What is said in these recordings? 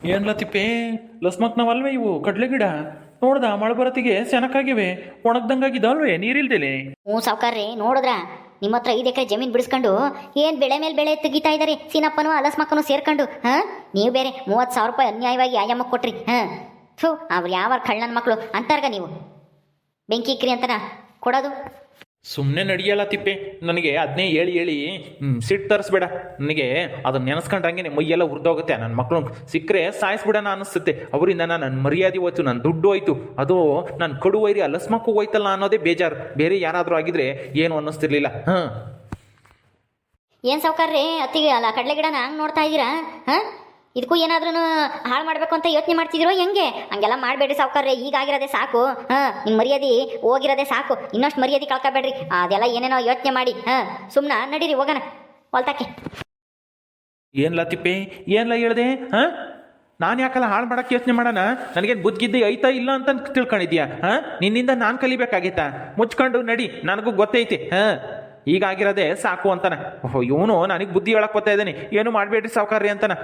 ಏನ್ಲ ತಿಪ್ಪೆ ಲಸ್ಮಕ್ನವಲ್ವೇ ಇವು? ಕಡ್ಲೆ ಗಿಡ? ನೋಡ್ದ ಮಳೆ ಬರತ್ತಿಗೆ ಸೆನಕ್ಕಾಗಿವೆ ಒಣಗ್ದಂಗಾಗಿದ್ದಾವಲ್ವೇ ನೀರಿಲ್ದೇಲೆ? ಹ್ಞೂ ಸಾವ್ಕಾರ್ರಿ, ನೋಡಿದ್ರ? ನಿಮ್ಮ ಹತ್ರ ಐದು ಎಕರೆ ಜಮೀನು ಬಿಡಿಸ್ಕೊಂಡು ಏನ್ ಬೆಳೆ ಮೇಲೆ ಬೆಳೆ ತೆಗಿತಾ ಇದಾರೆ ಸೀನಪ್ಪನು ಅಲಸ್ಮಕ್ಕನು ಸೇರ್ಕೊಂಡು, ಹಾಂ? ನೀವು ಬೇರೆ ಮೂವತ್ತು ಸಾವಿರ ರೂಪಾಯಿ ಅನ್ಯಾಯವಾಗಿ ಆಯಮ್ಮಕ್ಕೆ ಕೊಟ್ರಿ, ಹಾಂ? ಥೂ, ಅವ್ರು ಯಾವ ಕಳ್ಳನ ಮಕ್ಕಳು ಅಂತಾರ್ಗ ನೀವು. ಬೆಂಕಿ ಇಕ್ರಿ ಅಂತನ ಕೊಡೋದು? ಸುಮ್ಮನೆ ನಡೆಯಲ್ಲ ತಿಪ್ಪೆ. ನನಗೆ ಅದನ್ನೇ ಹೇಳಿ ಹೇಳಿ ಸಿಟ್ಟು ತರಿಸ್ಬೇಡ. ನನಗೆ ಅದನ್ನ ನೆನೆಸ್ಕೊಂಡ್ರಂಗೆ ಮೈಯೆಲ್ಲ ಉರ್ದೋಗುತ್ತೆ. ನನ್ನ ಮಕ್ಕಳು ಸಿಕ್ಕರೆ ಸಾಯಿಸ್ಬಿಡೋಣ ಅನಿಸುತ್ತೆ. ಅವರಿಂದ ನನ್ನ ಮರ್ಯಾದೆ ಹೋಯ್ತು ನನ್ನ ದುಡ್ಡು ಹೋಯ್ತು. ಅದು ನನ್ನ ಕಡು ವೈರಿ ಅಲಸ್ಮಕ್ಕೂ ಹೋಯ್ತಲ್ಲ ಅನ್ನೋದೇ ಬೇಜಾರು. ಬೇರೆ ಯಾರಾದರೂ ಆಗಿದ್ರೆ ಏನು ಅನ್ನಿಸ್ತಿರ್ಲಿಲ್ಲ. ಹಾಂ. ಏನು ಸಾವ್ಕಾರ್ರಿ? ಅತ್ತಿಗೆ ಅಲ್ಲ ಕಡಲೆ ಗಿಡನ ಹಂಗೆ ನೋಡ್ತಾ ಇದ್ದೀರಾ? ಹಾಂ? ಇದಕ್ಕೂ ಏನಾದ್ರೂ ಹಾಳು ಮಾಡಬೇಕು ಅಂತ ಯೋಚನೆ ಮಾಡ್ತಿದ್ದೀರೋ ಹೆಂಗೆ? ಹಂಗೆಲ್ಲ ಮಾಡಬೇಡ್ರಿ ಸಾವುಕಾರ್ರೆ ಈಗ ಆಗಿರೋದೇ ಸಾಕು. ಹಾಂ ನಿಮ್ಮ ಮರ್ಯಾದೆ ಹೋಗಿರೋದೇ ಸಾಕು. ಇನ್ನಷ್ಟು ಮರ್ಯಾದೆ ಕಳ್ಕೊಬೇಡ್ರಿ. ಅದೆಲ್ಲ ಏನೇನೋ ಯೋಚನೆ ಮಾಡಿ. ಹಾಂ ಸುಮ್ಮನೆ ನಡೀರಿ, ಹೋಗೋಣ. ಹೊಲ್ತಾಕೆ ಏನ್ಲ ತಿಪ್ಪೆ? ಏನ್ಲ ಹೇಳ್ದೆ? ಹಾಂ? ನಾನು ಯಾಕಲ್ಲ ಹಾಳು ಮಾಡಕ್ಕೆ ಯೋಚನೆ ಮಾಡೋಣ? ನನಗೇನು ಬುದ್ಧಿದ್ದೆ ಐತಾ ಇಲ್ಲ ಅಂತ ತಿಳ್ಕೊಂಡಿದ್ಯಾ? ಹಾಂ? ನಿನ್ನಿಂದ ನಾನು ಕಲಿಬೇಕಾಗಿತ್ತಾ? ಮುಚ್ಕೊಂಡು ನಡಿ, ನನಗೂ ಗೊತ್ತೈತಿ ಹಾಂ? ಈಗಾಗಿರೋದೇ ಸಾಕು ಅಂತಾನೆ. ಓಹೋ, ಇವನು ನನಗೆ ಬುದ್ಧಿ ಹೇಳಕ್ಕೆ ಗೊತ್ತಾ ಇದ್ದಾನೆ. ಏನು ಮಾಡಬೇಡ್ರಿ ಸಾವುಕಾರ್ರಿ ಅಂತಾನ?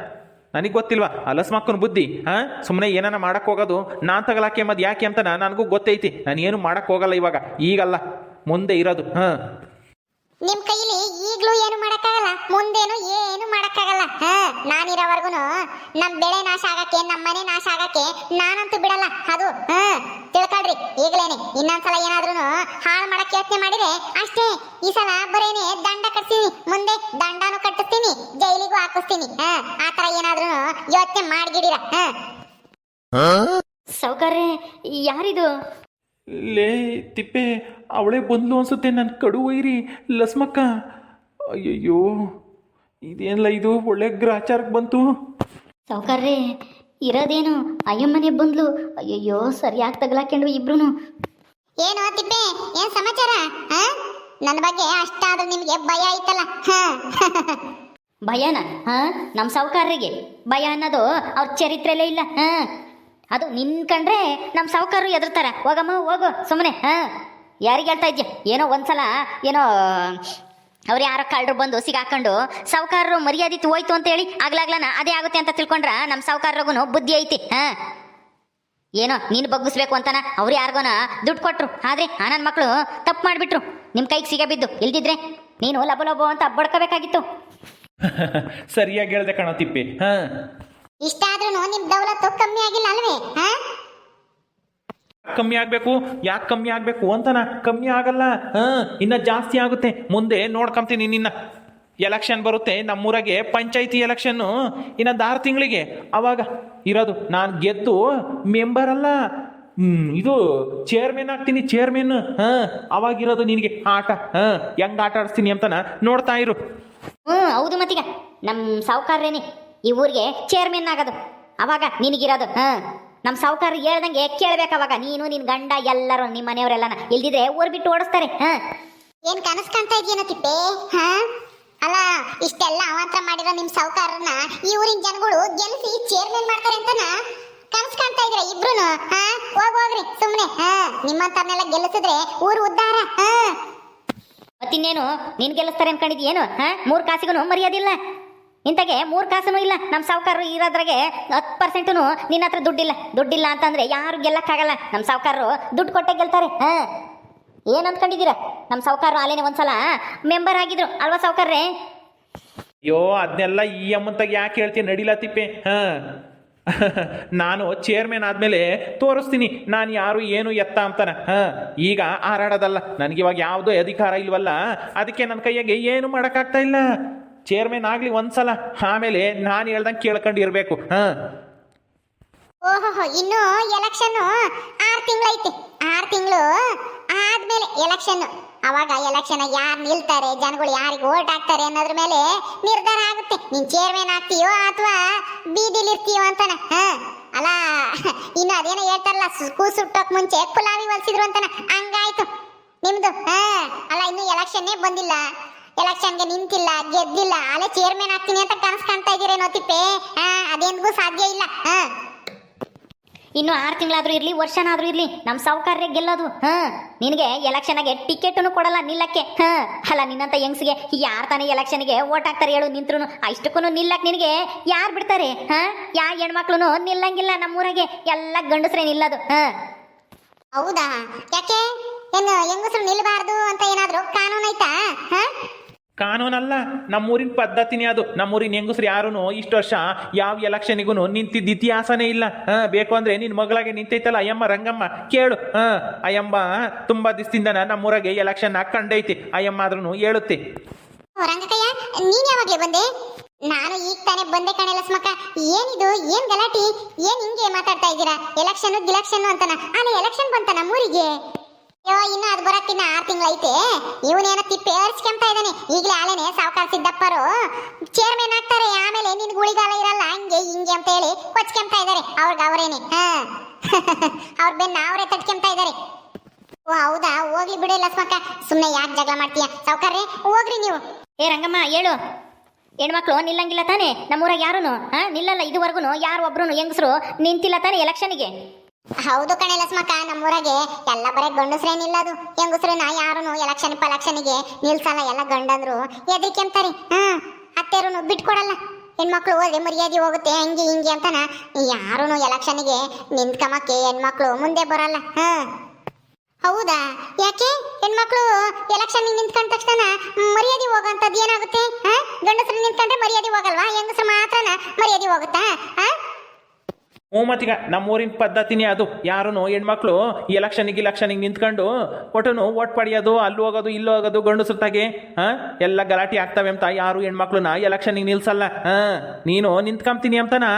ನನಗೆ ಗೊತ್ತಿಲ್ವಾ? ಅಲಸ್ಮಕ್ಕನ ಬುದ್ಧಿ, ಹಾಂ? ಸುಮ್ಮನೆ ಏನಾನ ಮಾಡಕ್ ಹೋಗೋದು, ನಾನು ತಗಲಾಕೆ ಮದ್ ಯಾಕೆ ಅಂತ ನನಗೂ ಗೊತ್ತೈತಿ. ನಾನು ಏನು ಮಾಡಕ್ ಹೋಗಲ್ಲ ಇವಾಗ. ಈಗಲ್ಲ, ಮುಂದೆ ಇರೋದು, ಹಾಂ. ನಿಮ್ ಕೈಲಿ ಈಗಲೂ ಏನು ಮಾಡಕ್ಕಾಗಲ್ಲ ಮುಂದೇನು ಏನು ಮಾಡಕ್ಕಾಗಲ್ಲ. ಹಾ ನಾನಿರೋವರ್ಗು ನಮ್ ಬೆಳೆ ನಾಶ ಆಗಕ್ಕೆ ನಮ್ ಮನೆ ನಾಶ ಆಗಕ್ಕೆ ನಾನಂತೂ ಬಿಡಲ್ಲ. ಅದು ಹಾ ತಿಳ್ಕೊಳ್ರಿ ಈಗ್ಲೇನೆ. ಇನ್ನೊಂದ್ಸಲ ಏನಾದ್ರೂ ಹಾಳು ಮಾಡಕ್ಕೆ ಯೋಚನೆ ಮಾಡಿದ್ರೆ ಅಷ್ಟೇ. ಈ ಸಲ ಬರೇನೆ ದಂಡ ಕಟ್ತೀನಿ ಮುಂದೆ ದಂಡಾನು ಕಟ್ಟಿಸ್ತೀನಿ ಜೈಲಿಗೂ ಹಾಕಿಸ್ತೀನಿ. ಆ ತರ ಏನಾದ್ರೂ ಯೋಚನೆ ಮಾಡ್ಗಿಡಿರ. ಹಾ. ಸೌಕರ್ಯ ಯಾರಿದು? ಲೇ ತಿಪ್ಪೆ ಅವಳೇ ಬಂದ್ಲು ಅನ್ಸುತ್ತೆ ನನ್ನ ಕಡು ಒಯ್ರಿ ಲಸ್ಮಕ್ಕ. ಅಯ್ಯಯ್ಯೋ ಇದೇನಲ್ಲ ಇದು? ಒಳ್ಳೆ ಗ್ರಾಚಾರಕ್ಕೆ ಬಂತು. ಸಾವುಕಾರ್ರೆ ಇರೋದೇನು? ಅಯ್ಯಮ್ಮನೆ ಬಂದ್ಲು. ಅಯ್ಯಯ್ಯೋ ಸರಿಯಾಗಿ ತಗಲಾಕೊಂಡು ಇಬ್ರು ಏನು ತಿಪ್ಪೆ ಏನ್ ಸಮಾಚಾರ? ನನ್ನ ಬಗ್ಗೆ ಅಷ್ಟಾದ್ರೂ ನಿಮ್ಗೆ ಭಯ ಐತಲ್ಲ. ಹಾ. ಭಯನ? ಹಾ ನಮ್ಮ ಸಾವುಕಾರರಿಗೆ. ಭಯ ಅನ್ನೋದು ಅವ್ರ ಚರಿತ್ರೆಲೇ ಇಲ್ಲ. ಹಾ ಅದು ನಿನ್ ಕಂಡ್ರೆ ನಮ್ಮ ಸಾವುಕಾರರು ಎದುರ್ತಾರ ಹೋಗಮ್ಮ ಹೋಗು ಸುಮ್ಮನೆ ಹಾ ಯಾರಿಗೆ ಹೇಳ್ತಾ ಇದ್ಯಾ? ಏನೋ ಒಂದ್ಸಲ ಏನೋ ಅವ್ರು ಯಾರೋ ಕಳ್ಳರು ಬಂದು ಸಿಗಾಕೊಂಡು ಸಾವುಕಾರರು ಮರ್ಯಾದೆ ಹೋಯ್ತು ಅಂತ ಹೇಳಿ ಆಗ್ಲಾಗ್ಲನ ಅದೇ ಆಗುತ್ತೆ ಅಂತ ತಿಳ್ಕೊಂಡ್ರ ನಮ್ಮ ಸಾವುಕಾರರಿಗೂ ಬುದ್ಧಿ ಐತಿ ಹ? ಏನೋ ನೀನು ಬಗ್ಗಿಸ್ಬೇಕು ಅಂತಾನ ಅವ್ರು ಯಾರಿಗೋನ ದುಡ್ಡು ಕೊಟ್ರು ಆದ್ರೆ ಆ ನನ್ನ ಮಕ್ಕಳು ತಪ್ಪು ಮಾಡಿಬಿಟ್ರು. ನಿಮ್ಮ ಕೈಗೆ ಸಿಗಬಿದ್ದು ಇಲ್ದಿದ್ರೆ ನೀನು ಲಬ ಲಬೋ ಅಂತ ಬಡ್ಕೋಬೇಕಾಗಿತ್ತು ಸರಿಯಾಗಿ ಹೇಳ್ದೆ ಕಣೋ ಹ? ಇಷ್ಟ ಇಷ್ಟಾದ್ರೂ ನಿಮ್ ದೌಲತ್ತು ಕಮ್ಮಿ ಆಗಿಲ್ಲ ಅಲ್ವೇ ಹಾ? ಕಮ್ಮಿ ಆಗಬೇಕು? ಯಾಕೆ ಕಮ್ಮಿ ಆಗಬೇಕು ಅಂತನ? ಕಮ್ಮಿ ಆಗಲ್ಲ. ಹಾಂ, ಇನ್ನ ಜಾಸ್ತಿ ಆಗುತ್ತೆ. ಮುಂದೆ ನೋಡ್ಕೊಂತೀನಿ ನಿನ್ನ. ಎಲೆಕ್ಷನ್ ಬರುತ್ತೆ. ನಮ್ಮೂರಾಗೆ ಪಂಚಾಯತಿ ಎಲೆಕ್ಷನ್ನು ಇನ್ನೊಂದು ಆರು ತಿಂಗಳಿಗೆ. ಅವಾಗ ಇರೋದು. ನಾನು ಗೆದ್ದು ಮೆಂಬರ್ ಅಲ್ಲ. ಇದು ಚೇರ್ಮನ್ ಆಗ್ತೀನಿ ಚೇರ್ಮನ್ ಹಾಂ ಅವಾಗಿರೋದು ನಿನಗೆ ಆಟ. ಹಾಂ, ಹೆಂಗ್ ಆಟ ಆಡಿಸ್ತೀನಿ ಅಂತನ ನೋಡ್ತಾ ಇರು. ಹ್ಞೂ ಹೌದು ಮತ್ತೀಗ. ನಮ್ಮ ಸಾವುಕಾರ್ರೇನೆ ಈ ಊರಿಗೆ ಚೇರ್ಮನ್ ಆಗೋದು. ಅವಾಗ ನಿನಗಿರೋದು. ಹಾಂ. ನಮ್ಮ ಸಾವುಕಾರ ಹೇಳ್ದಂಗೆ ಕೇಳ್ಬೇಕು ಅವಾಗ. ನೀನು ನಿನ್ನ ಗಂಡ ಎಲ್ಲರೂ ನಿಮ್ಮ ಮನೆಯವರೆಲ್ಲನ ಇಲ್ದಿದ್ರೆ ಊರ್ ಬಿಟ್ಟು ಓಡಿಸ್ತಾರೆ. ಹಾ? ಏನ್ ಕನಸ್ ಕಾಣ್ತಾ ಇದೆಯೇನೋ ತಿಪ್ಪೆ? ಹಾ? ಅಲ್ಲ ಇಷ್ಟೆಲ್ಲ ಅವಾಂತರ ಮಾಡಿರೋ ನಿಮ್ ಸಾವುಕಾರನ್ನ ಈ ಊರಿನ ಜನಗಳು ಗೆಲ್ಸಿ ಚೇರ್ಮನ್ ಮಾಡ್ತಾರೆ ಅಂತನ? ಕನಸ್ ಕಾಣ್ತಾ ಇದ್ರ ಇಬ್ರುನು? ಹಾ? ಹೋಗ್ ಹೋಗ್ರಿ ಸುಮ್ನೆ. ಹಾ? ನಿಮ್ಮಂತರ್ನೆಲ್ಲ ಗೆಲ್ಲಿಸಿದ್ರೆ ಊರು ಉದ್ದಾರ. ಹಾ? ಮತ್ತಿನ್ನೇನು ನೀನ್ ಗೆಲ್ಲಿಸ್ತಾರೆ ಅನ್ಕೊಂಡಿದ್ಯೇನು? ಹಾ? ಮೂರು ಕಾಸಿಗೂ ಮರ್ಯಾದಿಲ್ಲ. ಇಂತಾಗೆ ಮೂರು ಕಾಸು ಇಲ್ಲ. ನಮ್ಮ ಸಾವುಕಾರರು ಇರೋದ್ರಾಗೆ ಹತ್ತು ಪರ್ಸೆಂಟು ನಿನ್ನ ಹತ್ರ ದುಡ್ಡಿಲ್ಲ. ದುಡ್ಡಿಲ್ಲ ಅಂತಂದ್ರೆ ಯಾರು ಗೆಲ್ಲಕ್ಕಾಗಲ್ಲ. ನಮ್ಮ ಸಾವುಕಾರರು ದುಡ್ಡು ಕೊಟ್ಟೆ ಗೆಲ್ತಾರೆ. ಹಾಂ. ಏನು ಅಂದ್ಕೊಂಡಿದ್ದೀರಾ? ನಮ್ಮ ಸಾವುಕಾರರು ಒಂದು ಒಂದ್ಸಲ ಮೆಂಬರ್ ಆಗಿದ್ರು. ಅಲ್ವಾ ಸಾವುಕಾರ್ರೆ? ಅಯ್ಯೋ ಅದನ್ನೆಲ್ಲ ಈ ಅಮ್ಮಂತಾಗ ಯಾಕೆ ಹೇಳ್ತೀನಿ ನಡಿಲ ತಿಪ್ಪೆ ಹಾಂ. ನಾನು ಚೇರ್ಮನ್ ಆದಮೇಲೆ ತೋರಿಸ್ತೀನಿ. ನಾನು ಯಾರು, ಏನು, ಎತ್ತ ಅಂತಾನ. ಹಾಂ. ಈಗ ಹಾರಾಡೋದಲ್ಲ. ನನಗಿವಾಗ ಯಾವುದೋ ಅಧಿಕಾರ ಇಲ್ವಲ್ಲ. ಅದಕ್ಕೆ ನನ್ನ ಕೈಯಾಗೆ ಏನು ಮಾಡೋಕ್ಕಾಗ್ತಾ ಇಲ್ಲ. ಚೇರ್ಮನ್ ಆಗಲಿ ಒಂದ್ಸಲ. ಆಮೇಲೆ ನಾನು ಹೇಳ್ದಂಗೆ ಕೇಳ್ಕೊಂಡು ಇರಬೇಕು. ಹಾಂ. ಓಹೋ ಇನ್ನು ಎಲೆಕ್ಷನ್ ಆರ್ ತಿಂಗಳೈತೆ ಆರು ತಿಂಗಳು ಆದ್ಮೇಲೆ ಎಲೆಕ್ಷನ್ ಅವಾಗ ಎಲೆಕ್ಷನ್ ಯಾರು ನಿಲ್ತಾರೆ, ಜನಗಳು ಯಾರಿಗೆ ಓಟ್ ಹಾಕ್ತಾರೆ ಅನ್ನೋದ್ರ ಮೇಲೆ ನಿರ್ಧಾರ ಆಗುತ್ತೆ. ನೀನ್ ಚೇರ್ಮನ್ ಆಗ್ತೀಯೋ ಅಥವಾ ಬೀದಿಲಿ ಇರ್ತೀಯೋ ಅಂತಾನ, ಹ? ಅಲ್ಲ, ಇನ್ನು ಅದೇನೋ ಹೇಳ್ತಾರಲ್ಲ ಕೂ ಸುಟ್ಟೋಕ್ ಮುಂಚೆ ಕುಲಾವಿ ಹೊಲ್ಸಿದ್ರು ಅಂತಾನ, ಹಂಗಾಯ್ತು. ನಿಮ್ದು, ಹ? ಅಲ್ಲ, ಇನ್ನು ಎಲೆಕ್ಷನ್ನೇ ಬಂದಿಲ್ಲ. ಎಲೆಕ್ಷನ್ಗೆ ನಿಂತಿಲ್ಲ ಗೆದ್ದಿಲ್ಲ ಅಲ್ಲೇ ಚೇರ್ಮನ್ ಆಗ್ತೀನಿ ಅಂತ ಕನಸು ಕಾಣ್ತಾ ಇದ್ದೀರೇನೋ ತಿಪ್ಪೆ? ಹಾ ಅದೇನ್ಗೂ ಸಾಧ್ಯ ಇಲ್ಲ. ಹ. ಇನ್ನು ಆರು ತಿಂಗಳಾದ್ರೂ ಇರ್ಲಿ ವರ್ಷನಾದ್ರೂ ಇರ್ಲಿ ನಮ್ಮ ಸೌಕರ್ಯ ಗೆಲ್ಲೋದು. ಹಾ. ನಿನಗೆ ಎಲೆಕ್ಷನ್ಗೆ ಟಿಕೆಟನ್ನು ಕೊಡಲ್ಲ ನಿಲ್ಲಕ್ಕೆ. ಹಾ. ಅಲ್ಲ ನಿನ್ನಂತ ಹೆಂಗ್ಸಿಗೆ ಯಾರು ತಾನೇ ಎಲೆಕ್ಷನ್ಗೆ ಓಟ್ ಹಾಕ್ತಾರೆ ಹೇಳು ನಿಂತ್ರು ಅಷ್ಟಕ್ಕೂ ನಿಲ್ಲಕ್ಕೆ ನಿನಗೆ ಯಾರು ಬಿಡ್ತಾರೆ? ಹಾ? ಯಾ ಹೆಣ್ಮಕ್ಳು ನಿಲ್ಲಂಗಿಲ್ಲ ನಮ್ಮೂರಾಗೆ. ಎಲ್ಲ ಗಂಡಸ್ರೇ ನಿಲ್ಲದು. ಹಾ. ಹೌದಾ? ಯಾಕೆ? ಏನು ಹೆಂಗಸರು ನಿಲ್ಲಬಾರ್ದು ಅಂತ ಏನಾದರೂ ಕಾನೂನು ಐತಾ ಹಾ? ಕಾನೂನಲ್ಲ, ನಮ್ಮೂರಿನ ಪದ್ಧತಿನೇ ಅದು. ನಮ್ಮೂರಿನ ಹೆಂಗಸ್ರು ಯಾರೂ ಇಷ್ಟು ವರ್ಷ ಯಾವ ಎಲೆಕ್ಷನಿಗೂ ನಿಂತಿದ್ದ ಇತಿಹಾಸನೇ ಇಲ್ಲ. ಬೇಕು ಅಂದರೆ ನಿನ್ನ ಮಗಳಾಗೆ ನಿಂತೈತಲ್ಲ, ಅಯ್ಯಮ್ಮ, ರಂಗಮ್ಮ, ಕೇಳು. ಹಾಂ, ಅಯ್ಯಮ್ಮ, ತುಂಬ ದಿವಸದಿಂದ ನಮ್ಮೂರಾಗೆ ಎಲೆಕ್ಷನ್ ಹಾಕೊಂಡೈತಿ. ಅಯ್ಯಮ್ಮ ಆದ್ರೂ ಹೇಳುತ್ತೆ. ನೀನ್ ಯಾವಾಗಲೇ ಬಂದೆ? ನಾನು ಈಗ ತಾನೇ ಬಂದೆ ಕಣೆ ಲಸ್ಮಕ್ಕ ಏನಿದು, ಏನ್ ಗಲಾಟಿ? ಏನ್ ಹಿಂಗೆ ಮಾತಾಡ್ತಾ ಇದ್ದೀರಾ? ಎಲೆಕ್ಷನ್, ಗಿಲೆಕ್ಷನ್ ಅಂತನ? ಆನೆ ಎಲೆಕ್ಷನ್ ಬಂತ ನಮ್ಮೂರಿಗೆ? ಅಯ್ಯೋ ಇನ್ನು ಅದು ಬರಕ್ಕಿನ್ನ ಆರು ತಿಂಗಳೈತೆ ಇವನೇನೋ ತಿಪ್ಪೆ ಏರ್ಸ್ಕೊಂತ ಇದ್ದಾನೆ ಈಗಲೇ ಆಲೇನೆ ಸಾವುಕಾರ ಸಿದ್ದಪ್ಪರು ಚೇರ್ಮನ್ ಆಗ್ತಾರೆ, ಆಮೇಲೆ ನಿನ್ ಗುಳಿಗಾಲ ಇರಲ್ಲ, ಹಂಗೆ ಹಿಂಗೆ ಅಂತ ಹೇಳಿ ಕೊಚ್ಕೊಂತ ಇದ್ದಾರೆ ಅವ್ರಿಗೆ ಅವರೇನೆ. ಹಾ. ಅವ್ರ ಬೆನ್ನ ಅವರೇ ತಟ್ಕೊಂತ ಇದ್ದಾರೆ ಓ, ಹೌದಾ? ಹೋಗ್ಲಿ ಬಿಡಿ ಲಸ್ಮಕ್ಕ ಸುಮ್ಮನೆ ಯಾಕೆ ಜಗಳ ಮಾಡ್ತೀಯ? ಸಾವುಕಾರ್ರೆ, ಹೋಗ್ರಿ ನೀವು. ಏ, ರಂಗಮ್ಮ, ಹೇಳು. ಹೆಣ್ಮಕ್ಳು ನಿಲ್ಲಂಗಿಲ್ಲ ತಾನೇ? ನಮ್ಮೂರಾಗ ಯಾರು ಹಾ, ನಿಲ್ಲಲ್ಲ ಇದುವರೆಗೂ ಯಾರು ಒಬ್ರು ಹೆಂಗಸರು ನಿಂತಿಲ್ಲ ತಾನೇ ಎಲೆಕ್ಷನ್ಗೆ ಹೌದು ಕಣೆ ಲಸ್ಮಕ್ಕ ನಮ್ಮೂರಾಗೆ ಎಲ್ಲ ಬರೀ ಗಂಡಸ್ರೇ ನಿಲ್ಲದು ಹೆಂಗಸ್ರನ್ನ ಯಾರು ಎಲೆಕ್ಷನ್ ಪಲಕ್ಷನಿಗೆ ನಿಲ್ಸಲ್ಲ, ಎಲ್ಲ ಗಂಡಂದ್ರು. ಎದ್ರಿಕೆಂತಾರೆ ಹಾ ಅತ್ತೆರು ಬಿಟ್ಕೊಡಲ್ಲ. ಹೆಣ್ಮಕ್ಳು ಹೋದ್ರೆ ಮರ್ಯಾದೆ ಹೋಗುತ್ತೆ, ಹಂಗೆ ಹಿಂಗೆ ಅಂತನ. ಯಾರು ಎಲೆಕ್ಷನ್ಗೆ ನಿಂತ್ಕಮಕ್ಕೆ ಹೆಣ್ಮಕ್ಳು ಮುಂದೆ ಬರಲ್ಲ. ಹ. ಹೌದಾ? ಯಾಕೆ? ಹೆಣ್ಮಕ್ಳು ಎಲೆಕ್ಷನ್ ನಿಂತ್ಕೊಂಡ ತಕ್ಷಣ ಮರ್ಯಾದೆ ಹೋಗೋಂಥದ್ದು ಏನಾಗುತ್ತೆ? ಹಾ? ಗಂಡಸ್ರು ನಿಂತ್ಕೊಂಡ್ರೆ ಮರ್ಯಾದೆ ಹೋಗಲ್ವಾ? ಹೆಂಗಸ್ರು ಮಾತ್ರನ ಮರ್ಯಾದೆ ಹೋಗುತ್ತಾ? ಹಾ? ಮೂಮತಿಗ ನಮ್ಮೂರಿನ ಪದ್ಧತಿನೇ ಅದು. ಯಾರೂ ಹೆಣ್ಮಕ್ಳು ಎಲೆಕ್ಷನಿಗೆ ಇಲೆಕ್ಷನಿಗೆ ನಿಂತ್ಕೊಂಡು ಒಟ್ಟನು ಓಟ್ ಪಡೆಯೋದು, ಅಲ್ಲಿ ಹೋಗೋದು, ಇಲ್ಲಿ ಹೋಗೋದು, ಗಂಡು ಸುತ್ತಾಗಿ ಹಾಂ? ಎಲ್ಲ ಗಲಾಟೆ ಆಗ್ತವೆ ಅಂತ ಯಾರು ಹೆಣ್ಮಕ್ಳನ್ನ ಎಲೆಕ್ಷನಿಗೆ ನಿಲ್ಸಲ್ಲ, ಹಾಂ? ನೀನು ನಿಂತ್ಕೊಂತೀನಿ ಅಂತನ?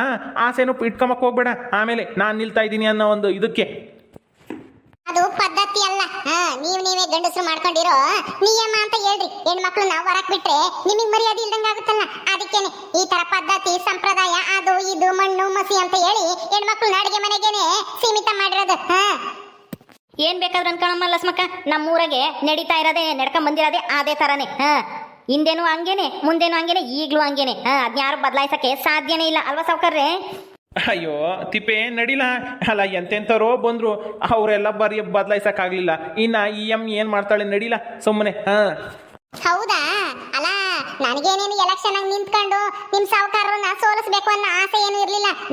ಆಸೆನೂ ಇಟ್ಕೊಂಬಕ್ ಹೋಗ್ಬೇಡ. ಆಮೇಲೆ ನಾನು ನಿಲ್ತಾ ಇದ್ದೀನಿ ಅನ್ನೋ ಒಂದು ಇದಕ್ಕೆ. ಅದು ಪದ್ಧತಿ ಅಲ್ಲ. ನೀವ್ ನೀವೇ ಗಂಡಸರು ಮಾಡ್ಕೊಂಡಿರೋ ನಿಯಮ ಅಂತ ಹೇಳ್ರಿ. ಹೆಣ್ಮಕ್ಳು ನಾವು ಹೊರಕ್ ಬಿಟ್ರೆ ನಿಮಗ್ ಮರ್ಯಾದೆ ಇಲ್ದಂಗ ಆಗುತ್ತಲ್ಲ ಅದಕ್ಕೇನೆ ಈ ತರ ಪದ್ಧತಿ, ಸಂಪ್ರದಾಯ, ಅದು ಇದು. ಮಸಿ ಅಂತ ಹೇಳಿ ಹೆಣ್ಮಕ್ಳು ನಾಡಿಗೆ ಮನೆಗೇನೆ ಸೀಮಿತ ಮಾಡಿರೋದು ಹಾ? ಏನ್ ಬೇಕಾದ್ರೂ ಅನ್ಕೊಳಮ್ಮ ಲಸ್ಮಕ್ಕ. ನಮ್ಮೂರಾಗೆ ನಡೀತಾ ಇರೋದೆ ನಡ್ಕೊಂಡ್ ಬಂದಿರೋದೇ ಅದೇ ತರನೇ ಹಾ? ಹಿಂದೇನು ಹಂಗೇನೆ ಮುಂದೇನು ಹಂಗೇನೆ ಈಗ್ಲೂ ಹಂಗೇನೆ ಹಾ? ಅದ್ಯಾರು ಬದಲಾಯಿಸಕ್ಕೆ ಸಾಧ್ಯನೇ ಇಲ್ಲ ಅಲ್ವಾ ಸಾವುಕಾರ್ರೆ? ಅಯ್ಯೋ ತಿಪ್ಪೆ ನಡಿಲ್ಲ ಅಲ್ಲ ಎಂತೆಂಥವ್ರೋ ಬಂದ್ರು ಅವರೆಲ್ಲ ಬರೀ ಬದಲಾಯಿಸಕ್ಕಾಗ್ಲಿಲ್ಲ. ಇನ್ನ ಇ ಎಂ ಏನ್ ಮಾಡ್ತಾಳೆ ನಡಿಲ್ಲ ಸುಮ್ಮನೆ ಹಾ? ಹೌದಾ? ನನಗೇನೇನು ಎಲೆಕ್ಷನ್ ಆಗಿ ನಿಂತ್ಕೊಂಡು ನಿಮ್ ಸಾವುಕಾರರನ್ನ ಸೋಲಿಸ್ಬೇಕು ಅನ್ನೋ ಆಸೆ ಏನು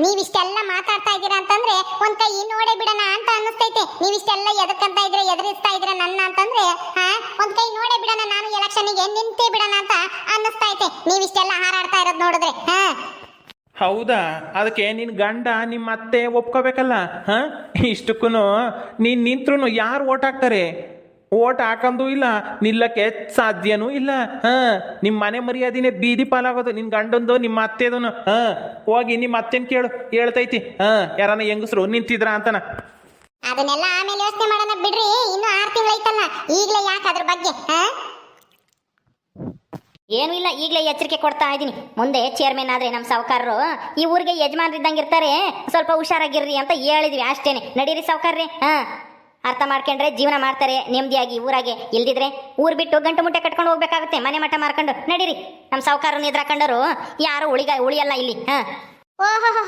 ನೀವು ಇಷ್ಟೆಲ್ಲ ಮಾತಾಡ್ತಾ ಇದ್ದೀರಾ ಅಂತಂದ್ರೆ ಒಂದು ಕೈ ನೋಡೇ ಬಿಡೋಣ ಅಂತ ಅನ್ನಿಸ್ತೈತೆ. ನೀವಿಷ್ಟೆಲ್ಲ ಎದಕ್ಕಂತ ಇದ್ರೆ, ಎದುರಿಸ್ತಾ ಇದ್ರೆ ನನ್ನ ಅಂತಂದ್ರೆ, ಹಾ, ಒಂದು ಕೈ ನೋಡೇ ಬಿಡೋಣ, ನಾನು ಎಲೆಕ್ಷನ್ಗೆ ನಿಂತೇ ಬಿಡೋಣ ಅಂತ ಅನ್ನಿಸ್ತಾ ಐತೆ ನೀವಿಷ್ಟೆಲ್ಲ ಹಾರಾಡ್ತಾ ಇರೋದ್ ನೋಡಿದ್ರೆ, ಹಾ. ಹೌದಾ? ಅದಕ್ಕೆ ನಿನ್ನ ಗಂಡ ನಿಮ್ಮ ಅತ್ತೆ ಒಪ್ಕೋಬೇಕಲ್ಲ, ಹಾಂ? ಇಷ್ಟಕ್ಕೂ ನೀನು ನಿಂತ್ರು ಯಾರು ಓಟ್ ಹಾಕ್ತಾರೆ? ಓಟ್ ಹಾಕಂದು ಇಲ್ಲ ನಿಲ್ಲಕ್ಕೆ ಸಾಧ್ಯನೂ ಇಲ್ಲ ಹಾಂ? ನಿಮ್ಮ ಮನೆ ಮರ್ಯಾದಿನೇ ಬೀದಿ ಪಾಲಾಗೋದು ನಿನ್ ಗಂಡಂದು ನಿಮ್ಮ ಅತ್ತೆದನು ಹಾಂ? ಹೋಗಿ ನಿಮ್ಮ ಅತ್ತೆನ ಕೇಳು ಹೇಳ್ತೈತಿ ಹಾಂ? ಯಾರನ್ನ ಹೆಂಗಸ್ರು ನಿಂತಿದ್ರ ಅಂತನ. ಅದನ್ನೆಲ್ಲ ಆಮೇಲೆ ಯೋಚನೆ ಮಾಡೋಣ ಬಿಡ್ರಿ ಇನ್ನು ಆರು ತಿಂಗಳೈತಲ್ಲ ಈಗಲೇ ಯಾಕೆ ಅದ್ರ ಬಗ್ಗೆ ಹಾ? ಏನೂ ಇಲ್ಲ ಈಗಲೇ ಎಚ್ಚರಿಕೆ ಕೊಡ್ತಾ ಇದ್ದೀನಿ ಮುಂದೆ ಚೇರ್ಮನ್ ಆದ್ರೆ ನಮ್ಮ ಸಾವುಕಾರರು ಈ ಊರಿಗೆ ಯಜಮಾನ್ರಿದ್ದಂಗೆ ಇರ್ತಾರೆ ಸ್ವಲ್ಪ ಹುಷಾರಾಗಿರ್ರಿ ಅಂತ ಹೇಳಿದ್ವಿ ಅಷ್ಟೇನೆ. ನಡೀರಿ ಸಾವುಕಾರ್ರಿ ಹಾ? ಅರ್ಥ ಮಾಡ್ಕೊಂಡ್ರೆ ಜೀವನ ಮಾಡ್ತಾರೆ, ನೆಮ್ಮದಿಯಾಗಿ ಊರಾಗೆ ಇಲ್ದಿದ್ರೆ ಊರ್ ಬಿಟ್ಟು ಗಂಟು ಮುಟ್ಟೆ ಕಟ್ಕೊಂಡು ಹೋಗ್ಬೇಕಾಗುತ್ತೆ. ಮನೆ ಮಠ ಮಾರ್ಕೊಂಡು. ನಡೀರಿ. ನಮ್ಮ ಸಾವುಕಾರ ಎದ್ರಾಕೊಂಡರು ಯಾರು ಉಳಿಗ ಉಳಿಯಲ್ಲ ಇಲ್ಲಿ, ಹಾ? ಓಹೋ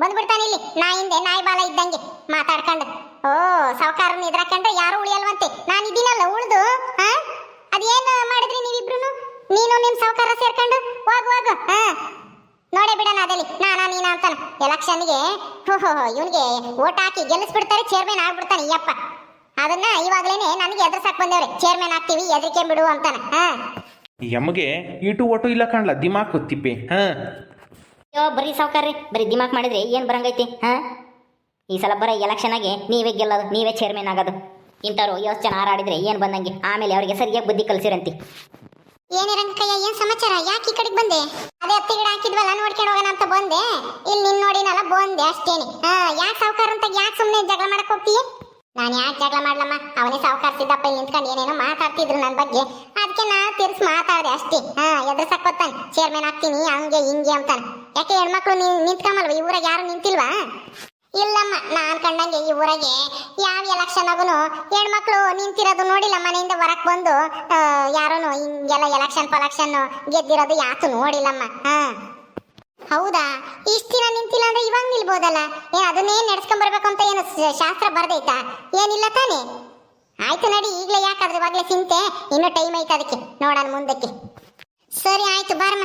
ಬಂದ್ಬಿಡ್ತಾನೆ ಇಲ್ಲಿ. ನಾ ಹಿಂದೆ ನಾಯಿ ಬಾಲ ಇದ್ದಂಗೆ ಮಾತಾಡ್ಕೊಂಡು. ಓ ಸಾವುಕಾರನ ಎದುರಾಕೊಂಡ್ರೆ ಯಾರು ಉಳಿಯಲ್ವಂತೆ ನಾನು ಇದೀನಲ್ಲ ಉಳಿದು, ಹಾ? ಅದೇನು ಮಾಡಿದ್ರಿ ನೀವಿಬ್ರು ನೀನು ನಿಮ್ಮ ಸಾವುಕಾರ ಸೇರ್ಕೊಂಡು? ಹೋಗು ಹೋಗು, ಹಾ? ನೋಡೇ ಬಿಡೋಣ ಅದಲ್ಲಿ ನಾನಾ ನೀನಾ ಅಂತಾನ. ಎಲೆಕ್ಷನ್ಗೆ ಓಹೋ ಇವನಿಗೆ ಓಟ್ ಹಾಕಿ ಗೆಲ್ಲಿಸ್ಬಿಡ್ತಾರೆ ಚೇರ್ಮನ್ ಆಗ್ಬಿಡ್ತಾನೆ ಯಪ್ಪ ಅದನ್ನ ಇವಾಗ್ಲೇನೆ ನನಗೆ ಎದುರ್ಸಕ್ ಬಂದವ್ರೆ. ಚೇರ್ಮನ್ ಆಗ್ತೀವಿ ಎದ್ರಿಕೆ ಬಿಡು ಅಂತಾನೆ. ಹಾ. ಯಮಗೆ ಇಟು ಒಟ್ಟು ಇಲ್ಲ ಕಾಣಲ್ಲ ದಿಮಾಕ್ ತಿಪ್ಪೆ ಹಾ. ಅಯ್ಯೋ ಬರೀ ಸಾವುಕಾರ್ರಿ. ಬರೀ ದಿಮಾಕ್ ಮಾಡಿದ್ರೆ ಏನು ಬರಂಗೈತಿ? ಹಾ? ಈ ಸಲ ಬರ್ರಿ ಎಲೆಕ್ಷನ್ ಆಗಿ ನೀವೇ ಗೆಲ್ಲೋದು ನೀವೇ ಚೇರ್ಮನ್ ಆಗೋದು. ಇಂಥವ್ರು ಯೋಚನೆ ಜನ ಹಾರಾಡಿದ್ರೆ ಏನು ಬಂದಂಗೆ? ಆಮೇಲೆ ಅವರಿಗೆ ಸರಿಯಾಗಿ ಬುದ್ಧಿ ಕಲಿಸಿರಂತಿ. ಏನೇ ರಂಗಕಯ್ಯ, ಏನ್ ಸಮಾಚಾರ? ಯಾಕೆ ಈ ಕಡೆಗೆ ಬಂದೆ? ಅದೇ ಹತ್ತಿ ಗಿಡ ಹಾಕಿದ್ವಲ್ಲ ನೋಡ್ಕೊಂಡು ಹೋಗೋಣ ಅಂತ ಬಂದೆ. ಇಲ್ಲಿ ನಿನ್ ನೋಡಿನಲ್ಲ ಬಂದೆ ಅಷ್ಟೇನೆ. ಹಾ, ಯಾಕೆ ಸಾವುಕಾರ ಅಂತ ಯಾಕೆ ಸುಮ್ಮನೆ ಜಗಳ ಮಾಡಕ್ ಹೋಗ್ತೀಯ? ನಾನು ಯಾಕೆ ಜಗಳ ಮಾಡ್ಲಮ್ಮ? ಅವನೇ ಸಾವುಕಾರ ಸಿದ್ದಪ್ಪ ಇಲ್ಲಿ ನಿಂತ್ಕೊಂಡು ಏನೇನೋ ಮಾತಾಡ್ತಿದ್ರು ನನ್ನ ಬಗ್ಗೆ. ಅದಕ್ಕೆ ನಾ ತಿರ್ಸ್ ಮಾತಾಡ್ದೆ ಅಷ್ಟೇ. ಹಾ ಎದ್ರ ಗೊತ್ತಾನೆ ಚೇರ್ಮನ್ ಆಗ್ತೀನಿ, ಹಂಗೆ, ಹಿಂಗೆ ಅಂತಾನೆ. ಯಾಕೆ ಹೆಣ್ಮಕ್ಳು ನೀ- ನಿಂತ್ಕೊಂಬಲ್ವ ಈ ಯಾರು ನಿಂತಿಲ್ವಾ? ಇಲ್ಲಮ್ಮ, ನಾನ್ ಕಂಡಂಗೆ ಈ ಊರಾಗೆ ಯಾವ ಎಲೆಕ್ಷನ್ ಆಗುನು ಹೆಣ್ಮಕ್ಳು ನಿಂತಿರೋದು ನೋಡಿಲ್ಲ, ಮನೆಯಿಂದ ಹೊರಕ್ ಬಂದು ಯಾರೋನು ಹಿಂಗೆಲ್ಲ ಎಲೆಕ್ಷನ್ ಪಲಕ್ಷನ್ ಗೆದ್ದಿರೋದು ಯಾತು ನೋಡಿಲ್ಲಮ್ಮ, ಹಾ. ಹೌದಾ? ಇಷ್ಟ ದಿನ ನಿಂತಿಲ್ಲ ಅಂದ್ರೆ ಇವಾಗ ನಿಲ್ಬೋದಲ್ಲ? ಏ, ಅದನ್ನೇ ನಡ್ಸ್ಕೊಂಡ್ ಬರ್ಬೇಕು ಅಂತ ಏನು ಶಾಸ್ತ್ರ ಬರ್ದೈತಾ? ಏನಿಲ್ಲ ತಾನೇ? ಆಯ್ತು ನಡಿ, ಈಗಲೇ ಯಾಕಾದ್ರೆ ಇವಾಗಲೇ ಸಿಂತೆ ಇನ್ನೂ ಟೈಮ್ ಐತೆ ಅದಕ್ಕೆ, ನೋಡೋಣ ಮುಂದಕ್ಕೆ. ಸರಿ, ಆಯ್ತು, ಬಾರಮ್ಮ.